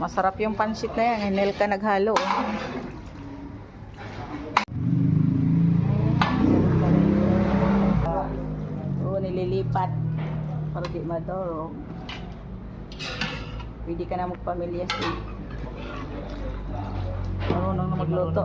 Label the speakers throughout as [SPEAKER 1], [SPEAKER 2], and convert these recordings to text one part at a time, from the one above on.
[SPEAKER 1] Masarap yung pansit na yan. Eh. Hinel ka naghalo. Eh. Oo, oh, nililipat. Para di madoro. Pwede ka na magpamilya siya. Marunong na magluto.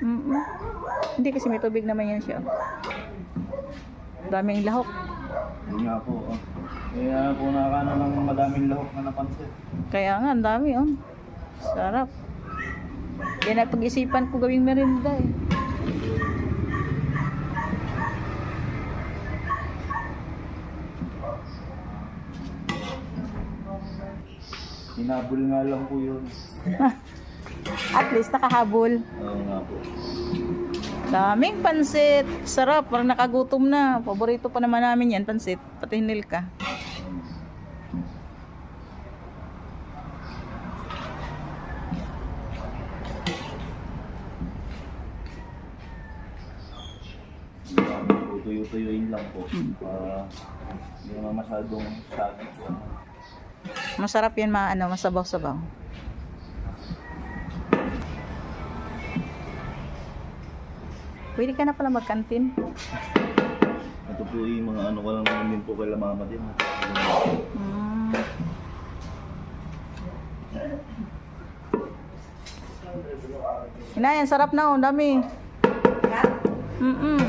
[SPEAKER 1] Mm-mm. Hindi kasi may tubig naman yan siya. Daming lahok.
[SPEAKER 2] Yun nga po. Oh. Kaya po nakakano ng madaming lahok na napansin.
[SPEAKER 1] Kaya nga, ang dami oh. Sarap. Kaya napag-isipan ko gawing merinda eh.
[SPEAKER 2] Hinabol nga lang po yun.
[SPEAKER 1] At least nakahabol.
[SPEAKER 2] Oo nga po.
[SPEAKER 1] Daming pansit. Sarap. Parang nakagutom na. Paborito pa naman namin yan, pansit. Pati hinil ka.
[SPEAKER 2] Marami po, tuyo-tuyuin lang po.
[SPEAKER 1] Hmm.
[SPEAKER 2] Para hindi naman masyadong po.
[SPEAKER 1] Masarap yan, ma ano, masabaw-sabaw. Pwede ka na pala magkantin.
[SPEAKER 2] Ito po yung mga ano ko lang naman din po kay mama din.
[SPEAKER 1] Mm. Inayan, sarap na oh, dami. Mm-mm.